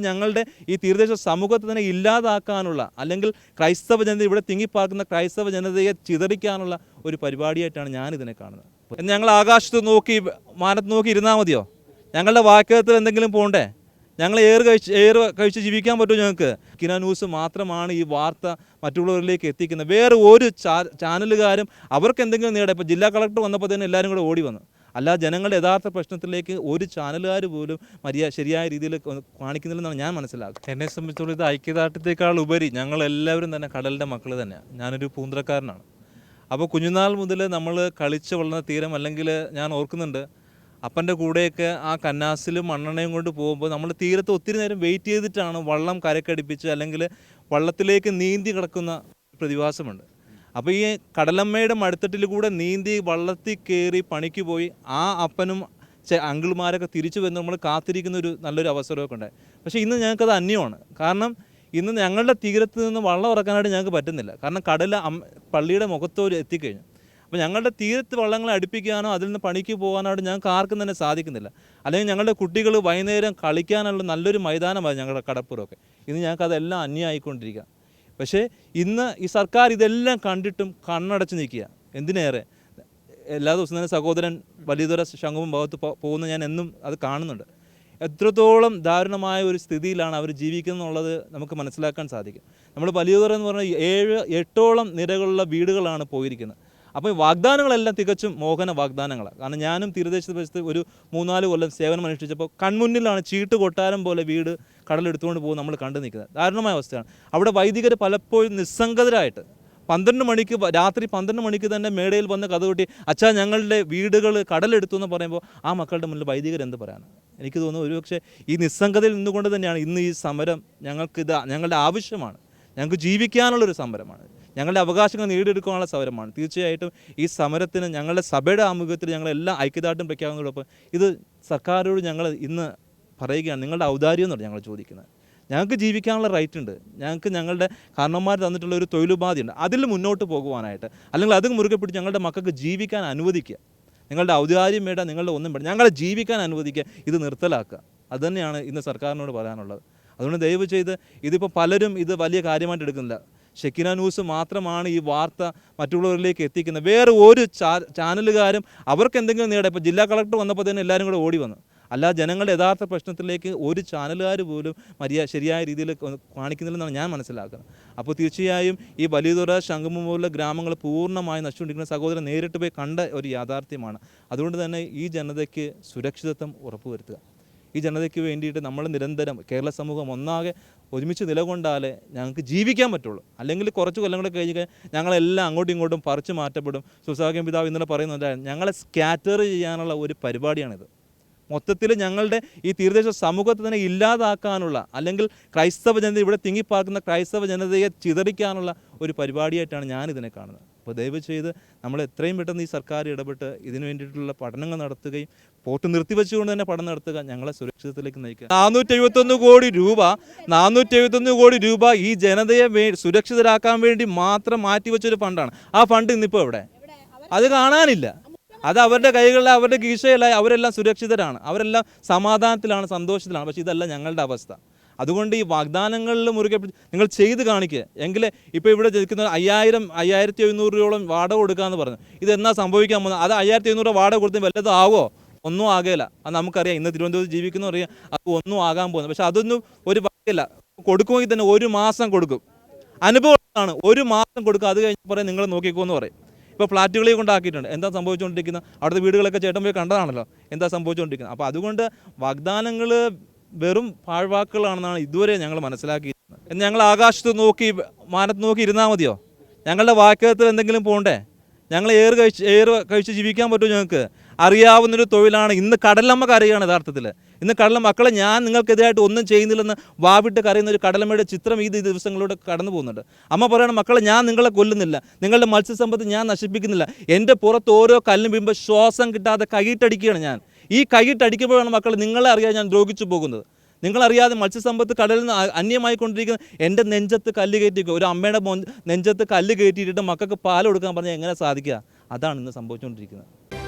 ഞങ്ങളുടെ ഈ തീരദേശ സമൂഹത്തെ തന്നെ ഇല്ലാതാക്കാനുള്ള അല്ലെങ്കിൽ ക്രൈസ്തവ ജനത ഇവിടെ തിങ്ങിപ്പാർക്കുന്ന ക്രൈസ്തവ ജനതയെ ചിതറിക്കാനുള്ള ഒരു പരിപാടിയായിട്ടാണ് ഞാനിതിനെ കാണുന്നത്. ഞങ്ങൾ ആകാശത്ത് നോക്കി മാനത്ത് നോക്കി ഇരുന്നാൽ മതിയോ? ഞങ്ങളുടെ വാക്യത്തിൽ എന്തെങ്കിലും പോകണ്ടേ ഞങ്ങൾ ഏറ് കഴിച്ച് ഏറ് കഴിച്ച് ജീവിക്കാൻ പറ്റുമോ ഞങ്ങൾക്ക്? കിന ന്യൂസ് മാത്രമാണ് ഈ വാർത്ത മറ്റുള്ളവരിലേക്ക് എത്തിക്കുന്നത്. വേറെ ഒരു ചാനലുകാരും അവർക്ക് എന്തെങ്കിലും നേടാം. ഇപ്പോൾ ജില്ലാ കളക്ടർ വന്നപ്പോൾ തന്നെ എല്ലാവരും കൂടെ ഓടി വന്നു. അല്ല ജനങ്ങളുടെ യഥാർത്ഥ പ്രശ്നത്തിലേക്ക് ഒരു ചാനലുകാർ പോലും മര്യാ ശരിയായ രീതിയിൽ കാണിക്കുന്നില്ലെന്നാണ് ഞാൻ മനസ്സിലാക്കുന്നത്. എന്നെ സംബന്ധിച്ചോളം ഇത് ഐക്യദാർഢ്യത്തേക്കാൾ ഉപരി ഞങ്ങളെല്ലാവരും തന്നെ കടലിന്റെ മക്കൾ തന്നെയാണ്. ഞാനൊരു പൂന്തറക്കാരനാണ് അപ്പോൾ കുഞ്ഞുനാൾ മുതൽ നമ്മൾ കളിച്ച് വളർന്ന തീരം അല്ലെങ്കിൽ ഞാൻ ഓർക്കുന്നുണ്ട് അപ്പന്റെ കൂടെയൊക്കെ ആ കന്നാസിലും മണ്ണെണ്ണയും കൊണ്ട് പോകുമ്പോൾ നമ്മൾ തീരത്ത് ഒത്തിരി നേരം വെയിറ്റ് ചെയ്തിട്ടാണ് വള്ളം കരക്കടിപ്പിച്ച് അല്ലെങ്കിൽ വള്ളത്തിലേക്ക് നീന്തി കിടക്കുന്ന പ്രതിഭാസമുണ്ട്. അപ്പോൾ ഈ കടലമ്മയുടെ മടുത്തട്ടിൽ കൂടെ നീന്തി വള്ളത്തിൽ കയറി പണിക്ക് പോയി ആ അപ്പനും അങ്കിൾമാരൊക്കെ തിരിച്ചു വന്ന് നമ്മൾ കാത്തിരിക്കുന്ന ഒരു നല്ലൊരു അവസരമൊക്കെ ഉണ്ട് പക്ഷേ ഇന്ന് ഞങ്ങൾക്കത് അന്യമാണ്. കാരണം ഇന്ന് ഞങ്ങളുടെ തീരത്ത് നിന്ന് വള്ളം ഇറക്കാനായിട്ട് ഞങ്ങൾക്ക് പറ്റുന്നില്ല. കാരണം കടൽ പള്ളിയുടെ മുഖത്തോട് എത്തിക്കഴിഞ്ഞു. അപ്പോൾ ഞങ്ങളുടെ തീരത്ത് വള്ളങ്ങളെ അടുപ്പിക്കാനോ അതിൽ നിന്ന് പണിക്ക് പോകാനായിട്ട് ഞങ്ങൾക്ക് ആർക്കും തന്നെ സാധിക്കുന്നില്ല. അല്ലെങ്കിൽ ഞങ്ങളുടെ കുട്ടികൾ വൈകുന്നേരം കളിക്കാനുള്ള നല്ലൊരു മൈതാനമാണ് ഞങ്ങളുടെ കടപ്പുറമൊക്കെ. ഇന്ന് ഞങ്ങൾക്ക് അതെല്ലാം അന്യമായിക്കൊണ്ടിരിക്കുക പക്ഷേ ഇന്ന് ഈ സർക്കാർ ഇതെല്ലാം കണ്ടിട്ടും കണ്ണടച്ച് നിൽക്കുക. എന്തിനേറെ? എല്ലാ ദിവസവും തന്നെ സഹോദരൻ വലിയതുര ശംഖുവും ഭാഗത്ത് പോകുന്ന ഞാൻ എന്നും അത് കാണുന്നുണ്ട്. എത്രത്തോളം ദാരുണമായ ഒരു സ്ഥിതിയിലാണ് അവർ ജീവിക്കുന്നുള്ളത് നമുക്ക് മനസ്സിലാക്കാൻ സാധിക്കും. നമ്മൾ വലിയതുറ എന്ന് പറഞ്ഞാൽ ഏഴ് എട്ടോളം നിരകളുള്ള വീടുകളാണ് പോയിരിക്കുന്നത്. അപ്പോൾ ഈ വാഗ്ദാനങ്ങളെല്ലാം തികച്ചും മോഹന വാഗ്ദാനങ്ങളാണ് കാരണം ഞാനും തീരദേശ പ്രദേശത്ത് ഒരു മൂന്നാൽ കൊല്ലം സേവനം അനുഷ്ഠിച്ചപ്പോൾ കൺമുന്നിലാണ് ചീട്ട് കൊട്ടാരം പോലെ വീട് കടലെടുത്തുകൊണ്ട് പോകും നമ്മൾ കണ്ടു നിൽക്കുന്നത്. ദാരുണമായ അവസ്ഥയാണ്. അവിടെ വൈദികർ പലപ്പോഴും നിസ്സംഗതരായിട്ട് പന്ത്രണ്ട് മണിക്ക് രാത്രി പന്ത്രണ്ട് മണിക്ക് തന്നെ മേടയിൽ വന്ന് കഥ കൂട്ടി അച്ഛാ ഞങ്ങളുടെ വീടുകൾ കടലെടുത്തു എന്ന് പറയുമ്പോൾ ആ മക്കളുടെ മുന്നിൽ വൈദികർ എന്ത് പറയാനാണ് എനിക്ക് തോന്നുന്നു ഒരുപക്ഷെ ഈ നിസ്സംഗതയിൽ നിന്നുകൊണ്ട് തന്നെയാണ് ഇന്ന് ഈ സമരം ഞങ്ങൾക്കിത് ഞങ്ങളുടെ ആവശ്യമാണ്. ഞങ്ങൾക്ക് ജീവിക്കാനുള്ളൊരു സമരമാണ്. ഞങ്ങളുടെ അവകാശങ്ങൾ നേടിയെടുക്കാനുള്ള സമരമാണ്. തീർച്ചയായിട്ടും ഈ സമരത്തിന് ഞങ്ങളുടെ സഭയുടെ ആമുഖത്തിൽ ഞങ്ങളെല്ലാം ഐക്യദാർഢ്യം പ്രഖ്യാപനത്തോടൊപ്പം ഇത് സർക്കാരോട് ഞങ്ങൾ ഇന്ന് പറയുകയാണ്. നിങ്ങളുടെ ഔദാര്യം എന്നാണ് ഞങ്ങൾ ചോദിക്കുന്നത്. ഞങ്ങൾക്ക് ജീവിക്കാനുള്ള റൈറ്റ് ഉണ്ട്. ഞങ്ങൾക്ക് ഞങ്ങളുടെ കാരണന്മാർ തന്നിട്ടുള്ള ഒരു തൊഴിലുപാധി ഉണ്ട്. അതിൽ മുന്നോട്ട് പോകുവാനായിട്ട് അല്ലെങ്കിൽ അത് മുറുകെ പിടിച്ച് ഞങ്ങളുടെ മക്കൾക്ക് ജീവിക്കാൻ അനുവദിക്കുക. നിങ്ങളുടെ ഔദാര്യം വേണ്ട നിങ്ങളുടെ ഒന്നും വേണ്ട. ഞങ്ങളെ ജീവിക്കാൻ അനുവദിക്കുക. ഇത് നിർത്തലാക്കുക. അതുതന്നെയാണ് ഇന്ന് സർക്കാരിനോട് പറയാനുള്ളത്. അതുകൊണ്ട് ദയവ് ചെയ്ത് ഇതിപ്പോൾ പലരും ഇത് വലിയ കാര്യമായിട്ട് എടുക്കുന്നില്ല. ഷെക്കിന ന്യൂസ് മാത്രമാണ് ഈ വാർത്ത മറ്റുള്ളവരിലേക്ക് എത്തിക്കുന്നത്. വേറെ ഒരു ചാനലുകാരും അവർക്ക് എന്തെങ്കിലും നേടാം. ഇപ്പോൾ ജില്ലാ കളക്ടർ വന്നപ്പോൾ തന്നെ എല്ലാവരും കൂടെ ഓടി വന്നു. അല്ല ജനങ്ങളുടെ യഥാർത്ഥ പ്രശ്നത്തിലേക്ക് ഒരു ചാനലുകാർ പോലും മര്യാദ ശരിയായ രീതിയിൽ കാണിക്കുന്നില്ലെന്നാണ് ഞാൻ മനസ്സിലാക്കുന്നത്. അപ്പോൾ തീർച്ചയായും ഈ വലിയതുറ ശംഖുമ പോലുള്ള ഗ്രാമങ്ങൾ പൂർണമായി നശിച്ചുകൊണ്ടിരിക്കുന്ന സഹോദരൻ നേരിട്ട് പോയി കണ്ട ഒരു യാഥാർത്ഥ്യമാണ്. അതുകൊണ്ട് തന്നെ ഈ ജനതയ്ക്ക് സുരക്ഷിതത്വം ഉറപ്പുവരുത്തുക. ഈ ജനതയ്ക്ക് വേണ്ടിയിട്ട് നമ്മൾ നിരന്തരം കേരള സമൂഹം ഒന്നാകെ ഒരുമിച്ച് നിലകൊണ്ടാലേ ഞങ്ങൾക്ക് ജീവിക്കാൻ പറ്റുള്ളൂ. അല്ലെങ്കിൽ കുറച്ച് കൊല്ലങ്ങൾ കഴിഞ്ഞ് ഞങ്ങളെല്ലാം അങ്ങോട്ടും ഇങ്ങോട്ടും പറിച്ചു മാറ്റപ്പെടും. സുസാഖ്യം പിതാവ് ഇന്നലെ പറയുന്നുണ്ടായിരുന്നു ഞങ്ങളെ സ്കാറ്റർ ചെയ്യാനുള്ള ഒരു പരിപാടിയാണിത്. മൊത്തത്തിൽ ഞങ്ങളുടെ ഈ തീരദേശ സമൂഹത്തെ തന്നെ ഇല്ലാതാക്കാനുള്ള അല്ലെങ്കിൽ ക്രൈസ്തവ ജനത ഇവിടെ തിങ്ങിപ്പാർക്കുന്ന ക്രൈസ്തവ ജനതയെ ചിതറിക്കാനുള്ള ഒരു പരിപാടിയായിട്ടാണ് ഞാനിതിനെ കാണുന്നത്. അപ്പോൾ ദയവ് ചെയ്ത് നമ്മൾ എത്രയും പെട്ടെന്ന് ഈ സർക്കാർ ഇടപെട്ട് ഇതിനു വേണ്ടിയിട്ടുള്ള പഠനങ്ങൾ നടത്തുകയും പോർട്ട് നിർത്തിവെച്ചുകൊണ്ട് തന്നെ പഠനം നടത്തുക ഞങ്ങളെ സുരക്ഷിതത്തിലേക്ക് നയിക്കുക. നാനൂറ്റി എഴുപത്തൊന്ന് കോടി രൂപ നാനൂറ്റി എഴുപത്തൊന്ന് കോടി രൂപ ഈ ജനതയെ സുരക്ഷിതരാക്കാൻ വേണ്ടി മാത്രം മാറ്റിവെച്ചൊരു ഫണ്ടാണ്. ആ ഫണ്ട് ഇന്നിപ്പോൾ എവിടെ? അത് കാണാനില്ല. അത് അവരുടെ കൈകളിൽ അവരുടെ കീശയിലായി അവരെല്ലാം സുരക്ഷിതരാണ്. അവരെല്ലാം സമാധാനത്തിലാണ് സന്തോഷത്തിലാണ്. പക്ഷേ ഇതല്ല ഞങ്ങളുടെ അവസ്ഥ. അതുകൊണ്ട് ഈ വാഗ്ദാനങ്ങളിൽ മുറുകെ നിങ്ങൾ ചെയ്ത് കാണിക്കുക എങ്കിലേ ഇപ്പോൾ ഇവിടെ ജനിക്കുന്ന അയ്യായിരം അയ്യായിരത്തി എഴുന്നൂറ് രൂപയോളം വാടക കൊടുക്കാമെന്ന് പറഞ്ഞു. ഇത് എന്നാ സംഭവിക്കാൻ പോകുന്നത്? അത് അയ്യായിരത്തി എഴുന്നൂറ് വാടക കൊടുത്ത് വല്ലതാവോ ഒന്നും ആകില്ല അത് നമുക്കറിയാം. ഇന്ന് തിരുവനന്തപുരത്ത് ജീവിക്കുന്ന അറിയാം. അത് ഒന്നും ആകാൻ പോകുന്നത്. പക്ഷെ അതൊന്നും ഒരു വകയില്ല. കൊടുക്കുമെങ്കിൽ തന്നെ ഒരു മാസം കൊടുക്കും. അനുഭവമാണ് ഒരു മാസം കൊടുക്കുക അത് കഴിഞ്ഞ് പറയും നിങ്ങൾ നോക്കിക്കോ എന്ന് പറയും ഇപ്പോൾ ഫ്ലാറ്റുകളെ കൊണ്ടാക്കിയിട്ടുണ്ട് എന്താ സംഭവിച്ചുകൊണ്ടിരിക്കുന്നത് അവിടുത്തെ വീടുകളൊക്കെ ചേട്ടൻ പോയി കണ്ടതാണല്ലോ. എന്താ സംഭവിച്ചുകൊണ്ടിരിക്കുന്നത് അപ്പോൾ അതുകൊണ്ട് വാഗ്ദാനങ്ങൾ വെറും പാഴ്വാക്കുകളാണെന്നാണ് ഇതുവരെ ഞങ്ങൾ മനസ്സിലാക്കിയിരുന്നത്. എന്ന് ഞങ്ങൾ ആകാശത്ത് നോക്കി മാനത്ത് നോക്കി ഇരുന്നാൽ മതിയോ? ഞങ്ങളുടെ വാക്യത്തിൽ എന്തെങ്കിലും പോകണ്ടേ ഞങ്ങൾ ഏറ് കഴിച്ച് ഏറ് കഴിച്ച് ജീവിക്കാൻ പറ്റുമോ ഞങ്ങൾക്ക്. അറിയാവുന്നൊരു തൊഴിലാണ്. ഇന്ന് കടലമ്മ കരയാണ് യഥാർത്ഥത്തിൽ ഇന്ന് കടല മക്കളെ ഞാൻ നിങ്ങൾക്കെതിരായിട്ട് ഒന്നും ചെയ്യുന്നില്ലെന്ന് വാവിട്ട് കരയുന്ന ഒരു കടലമ്മയുടെ ചിത്രം ഈ ദിവസങ്ങളിലൂടെ കടന്നു പോകുന്നുണ്ട്. അമ്മ പറയണം മക്കളെ ഞാൻ നിങ്ങളെ കൊല്ലുന്നില്ല. നിങ്ങളുടെ മത്സ്യസമ്പത്ത് ഞാൻ നശിപ്പിക്കുന്നില്ല. എന്റെ പുറത്ത് ഓരോ കല്ലും വീഴുമ്പോൾ ശ്വാസം കിട്ടാതെ കൈയിട്ടടിക്കുകയാണ് ഞാൻ. ഈ കൈയിട്ടടിക്കുമ്പോഴാണ് മക്കൾ നിങ്ങളെ അറിയാൻ ഞാൻ ദ്രോഹിച്ചു പോകുന്നത്. നിങ്ങളറിയാതെ മത്സ്യസമ്പത്ത് കടലിൽ നിന്ന് അന്യമായി കൊണ്ടിരിക്കുന്ന എന്റെ നെഞ്ചത്ത് കല്ല് കയറ്റിക്കുക ഒരു അമ്മയുടെ നെഞ്ചത്ത് കല്ല് കയറ്റിയിട്ട് മക്കൾക്ക് പാൽ കൊടുക്കാൻ പറഞ്ഞാൽ എങ്ങനെ സാധിക്കുക? അതാണ് ഇന്ന് സംഭവിച്ചുകൊണ്ടിരിക്കുന്നത്.